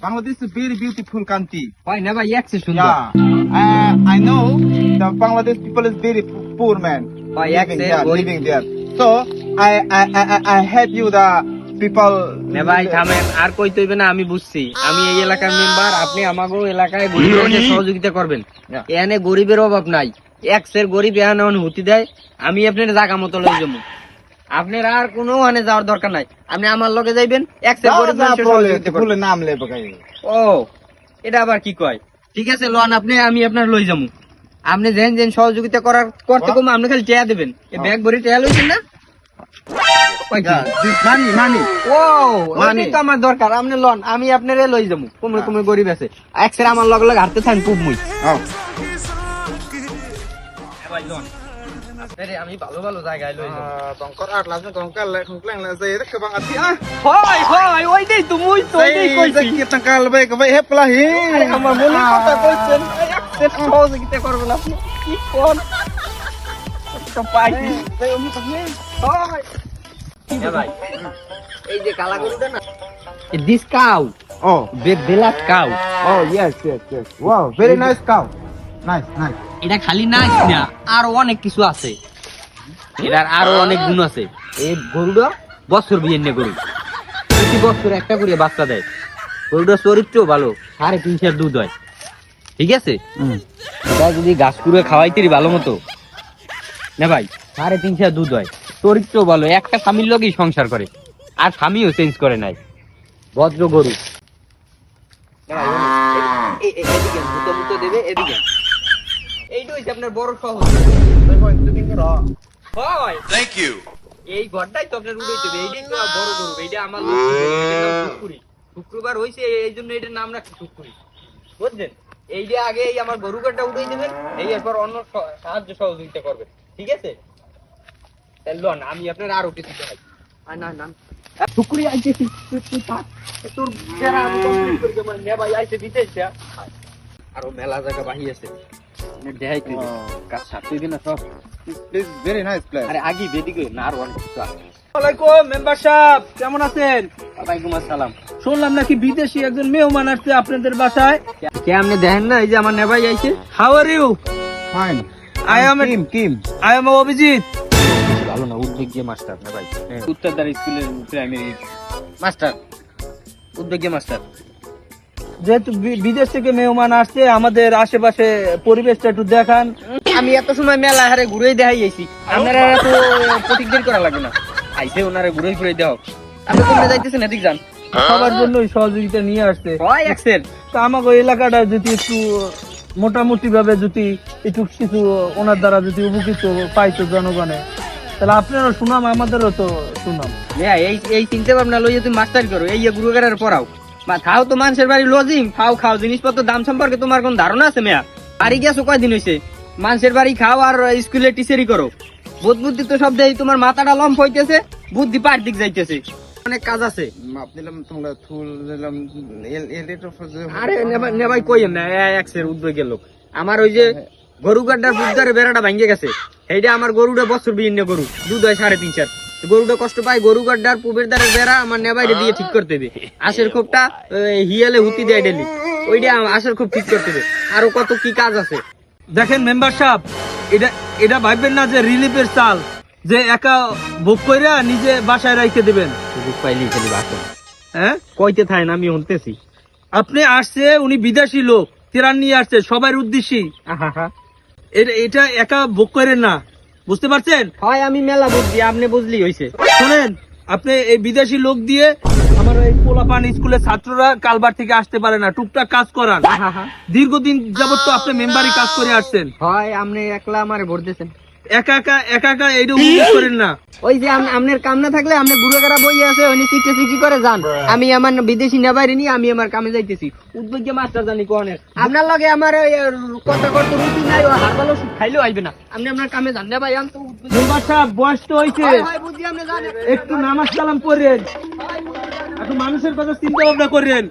Bangladesh is a very beautiful country. হয় না ভাই একসে Yeah, uh, I know the Bangladesh people is very poor man. Oh, yeah, living there, living there. So I I I I- I help you the people. না ভাই থামেন আর কই তৈবে না আমি বুঝছি আমি এই এলাকার মেম্বার আপনি আমাগো এলাকায় গরিবের সহযোগিতা করবেন Yeah. এখানে গরিবের অভাব নাই একসের গরিব এখানে হুতি দেয় আমি আপনার জায়গা মতো লই যাব আপনার আর কোনো ওখানে যাওয়ার দরকার নাই। আপনি আমার লগে যাইবেন নাম ও এটা আবার কি কয়? ঠিক আছে লোন আপনি আমি আপনার লই যাব আপনি যেন যেন সহযোগিতা করার করতে কম আপনি খালি টেয়া দেবেন। এই ব্যাগ ভরি টেয়া লইছেন না? আমার দরকার। আপনি লন আমি আপনারে লই যাব কুমড়ে কুমড়ে গরিব আছে। একসের আমার লগে লগে হাঁটতে থাকেন খুব মুই Oh. আমি ভালো ভালো জায়গায় লই Ah, bangkot art lah, bangkot lah, kengkleng lah, saya dah kebang ah. হয় হয় ওই দেই তো তো ওই দেই কইছি sakit tangkal baik, baik hep lah আমার মনে কথা কইছেন একসের সহযোগিতা করবেন আপনি কি কোন তো পাইছি Saya umi pakai. হয় ভাই এই যে কালা গরুটা না this cow Oh, Bela cow oh yes, yes, yes. Wow, very nice cow. Nice, nice. এটা খালি না না আরও অনেক কিছু আছে। এটার আরও অনেক গুণ আছে। এই গরুটা বছর বিয়ে নিয়ে গরু। প্রতি বছর একটা করে বাচ্চা দেয়। গরুটার চরিত্র ভালো সাড়ে তিন চার দুধ হয়। ঠিক আছে? এটা যদি গাছ কুড়ে খাওয়াইতে ভালো মতো। না ভাই সাড়ে তিন চার দুধ হয়। চরিত্র ভালো একটা স্বামীর লগেই সংসার করে। আর স্বামীও চেঞ্জ করে নাই। ভদ্র গরু। এদিকে মুতো মুতো দেবে এদিকে। এইটা হইছে আপনার বড় শহর হয়। Thank you. এই ঘরটাই তো আপনার উড়াইতে হবে এইটাই তো বড় গরু এইটা আমার টুকুরি শুক্রবার হইছে এই জন্য এটার নাম রাখছি টুকুরি বুঝলেন এইটা আগে এই আমার গরু ঘরটা উড়াই দেবেন এই এরপর অন্য সাহায্য সহযোগিতা করবেন ঠিক আছে? তাহলে লন আমি আপনার আরও কিছু দেখাই আর না না। টুকুরি আইছে তুই থাক তোর আমি কমপ্লিট করে দেবো নে ভাই আইছে ইচ্ছা আরও মেলা জায়গা বাহি আছে। দেখাই তুই কাজ সাথে দিন সব This is very nice আরে আগে বেদিকে না আর অনেক কিছু আছে। ওয়ালাইকুম মেম্বার সাহেব কেমন আছেন? ওয়ালাইকুম আসসালাম। শুনলাম নাকি বিদেশি একজন মেহমান আসছে আপনাদের বাসায়। কে আপনি দেখেন না এই যে আমার নেভাই আইছে। How are you am a- Kim, Kim. I am Abhijit ভালো না উদ্যোগী মাস্টার নেভাই উত্তরদার স্কুলের প্রাইমারি। মাস্টার উদ্যোগী মাস্টার। যেহেতু বিদেশ থেকে মেহমান আসছে আমাদের আশেপাশে পরিবেশটা একটু দেখান। আমি এত সময় মেলা হারে ঘুরেই দেখাই আইছি। আপনারা প্রতিজ্ঞা করা লাগবে না। আইসে ওনারে ঘুরে ঘুরে দেও আপনি কোমরে যাইতেছেন? এদিক যান। সবার জন্যই সহযোগিতা নিয়ে আসছে। হয় এক্সেল তো আমাকে এলাকাটা যদি একটু মোটামুটি ভাবে যদি একটু কিছু ওনার দ্বারা যদি উপকৃত পাইতো জনগণে। তাহলে আপনারও সুনাম আমাদেরও তো সুনাম। মেয়া এই এই চিন্তা ভাবনা লইয়ে তুমি মাস্টার করো। এই গুরু গাড়ার পড়াও। খাও তো মানুষের বাড়ি লজিং খাও খাও জিনিসপত্র দাম সম্পর্কে তোমার কোন ধারণা আছে মেয়া বাড়ি গেছো কয়দিন হয়েছে মানুষের বাড়ি খাও আর স্কুলে টিচারি করো বোধ বুদ্ধি তো সব দেয় তোমার মাথাটা লম্প হইতেছে বুদ্ধি পার দিক যাইতেছে অনেক কাজ আছে nilam el el itu আরে কই না এক্সের আমার ওই যে গরু গাড্ডার বুদ্ধারে বেড়াটা ভাঙ্গে গেছে এইটা আমার গরুটা বছর বিয়ে গরু দুধ হয় সাড়ে তিন চার গরুটা কষ্ট পায় গরু গাড্ডার পুবের দ্বারের বেড়া আমার নেবাইরে দিয়ে ঠিক করতে হবে। আশের খোপটা হিয়ালে হুতি দেয় ডেলি। ওইটা আশের খুব ঠিক করতে হবে। আরও কত কি কাজ আছে। দেখেন মেম্বার সাহেব এটা এটা ভাববেন না যে রিলিফের চাল যে একা ভোগ কইরা নিজে বাসায় রাইখে দিবেন। পাইলেই খালি বাসন হ্যাঁ? কইতে থাকেন আমি শুনতেছি আপনি আসছে উনি বিদেশি লোক তিরান নিয়ে আসছে সবার উদ্দেশ্যে এটা এটা একা ভোগ করেন না। বুঝতে পারছেন? হয় আমি মেলা বুঝছি আপনি বুঝলি হয়েছে শুনেন আপনি এই বিদেশি লোক দিয়ে আমার এই পোলাপান স্কুলের ছাত্ররা কালবার থেকে আসতে পারে না টুকটাক কাজ করান। দীর্ঘদিন যাবত তো আপনি মেম্বারি কাজ করে আসছেন। হয় আপনি একলা আমারে ভোট দিয়েছেন। একা একা একা একা এইটা উপভোগ করেন না। ওই যে আম- কাম না থাকলে আপনি গুড়ে গাড়া বই আছে ওই চিকটে চিকটি করে যান। আমি আমার বিদেশি নেবাইরে নিয়ে আমি আমার কামে যাইতেছি। উদ্যোগে মাস্টার জানি কোনে। আপনার লগে আমার কথা করতে রুচি নাই ও হারবাল ওষুধ খাইলেও আইবে না। আপনি আপনার কামে যান। না ভাই আমি তো উদ্যোগে- মেম্বার সাহেব বয়স তো হয়েছে বুঝি আপনি জানেন। একটু নামাজ কালাম করেন। একটু মানুষের কথা চিন্তা ভাবনা করেন।